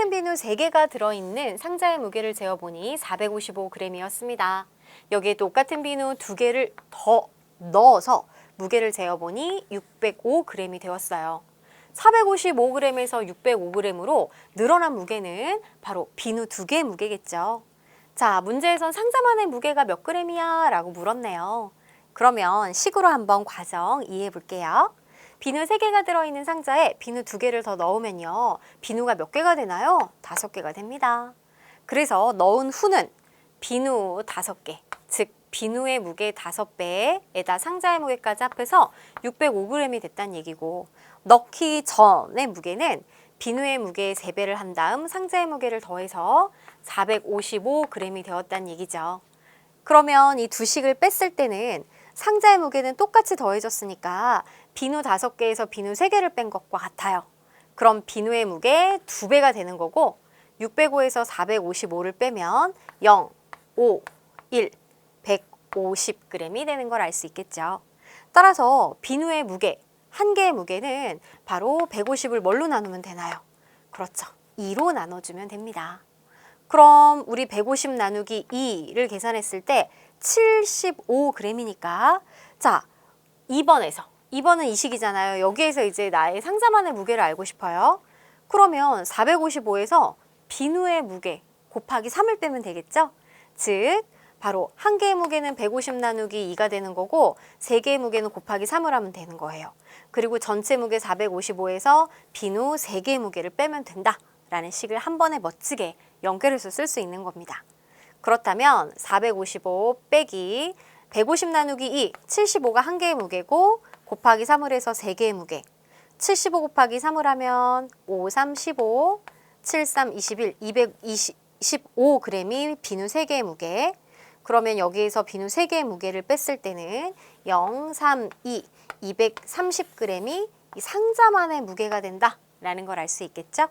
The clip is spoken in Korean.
똑같은 비누 3개가 들어있는 상자의 무게를 재어보니 455g이었습니다. 여기에 똑같은 비누 2개를 더 넣어서 무게를 재어보니 605g이 되었어요. 455g에서 605g으로 늘어난 무게는 바로 비누 2개 무게겠죠. 자, 문제에선 상자만의 무게가 몇 g이야? 라고 물었네요. 그러면 식으로 한번 과정 이해해 볼게요. 비누 3개가 들어있는 상자에 비누 2개를 더 넣으면요. 비누가 몇 개가 되나요? 5개가 됩니다. 그래서 넣은 후는 비누 5개, 즉 비누의 무게 5배에다 상자의 무게까지 합해서 605g이 됐다는 얘기고 넣기 전의 무게는 비누의 무게의 3배를 한 다음 상자의 무게를 더해서 455g이 되었다는 얘기죠. 그러면 이 두 식을 뺐을 때는 상자의 무게는 똑같이 더해졌으니까 비누 5개에서 비누 3개를 뺀 것과 같아요. 그럼 비누의 무게 2배가 되는 거고 605에서 455를 빼면 0, 5, 1, 150g이 되는 걸 알 수 있겠죠. 따라서 비누의 무게, 한 개의 무게는 바로 150을 뭘로 나누면 되나요? 그렇죠. 2로 나눠주면 됩니다. 그럼 우리 150 나누기 2를 계산했을 때 75g이니까 자 2번에서 2번은 이 식이잖아요. 여기에서 이제 나의 상자만의 무게를 알고 싶어요. 그러면 455에서 비누의 무게 곱하기 3을 빼면 되겠죠? 즉 바로 한 개의 무게는 150 나누기 2가 되는 거고 세 개의 무게는 곱하기 3을 하면 되는 거예요. 그리고 전체 무게 455에서 비누 세 개의 무게를 빼면 된다라는 식을 한 번에 멋지게 연결해서 쓸 수 있는 겁니다. 그렇다면 455 빼기 150 나누기 2, 75가 한 개의 무게고 곱하기 3을 해서 세 개의 무게. 75 곱하기 3을 하면 5, 3, 15, 7, 3, 21, 225g이 비누 세개의 무게. 그러면 여기에서 비누 세개의 무게를 뺐을 때는 0, 3, 2, 230g이 이 상자만의 무게가 된다라는 걸 알 수 있겠죠?